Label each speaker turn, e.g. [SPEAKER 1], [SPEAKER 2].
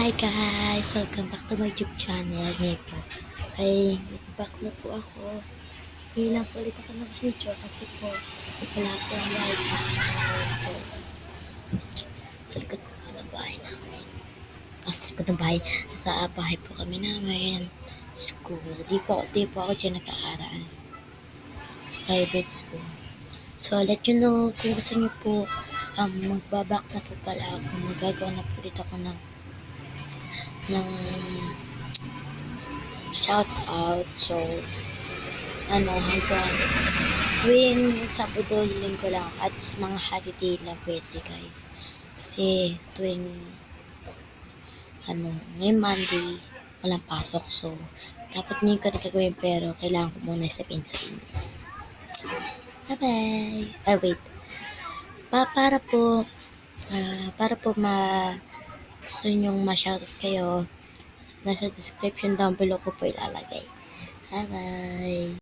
[SPEAKER 1] Hi guys! Welcome back to my YouTube channel. Ngayon ay back na po ako. Ngayon lang po ulit ako nag-video kasi po wala po ang live. So, sa likod po ng bahay namin. Ah, sa likod ng bahay. Sa bahay po kami namin. School. Di po, di po ako dyan nag-aaral. Private school. So, let you know kung gusto niyo po um, magbabak na po pala ako. Magagawa na po dito ako ng ng shout out. So, ano, hanggang tuwing Sabado, Linggo lang at mga holiday lang pwede guys. Kasi tuwing ano, ngayon Monday, walang pasok. So, dapat ngayon ko na gagawin pero kailangan ko muna sabihin sa inyo. Bye-bye. Ay, wait. Pa para po, ah, para po ma gusto nyong ma-shoutout kayo, nasa description down below ko po ilalagay. Bye-bye!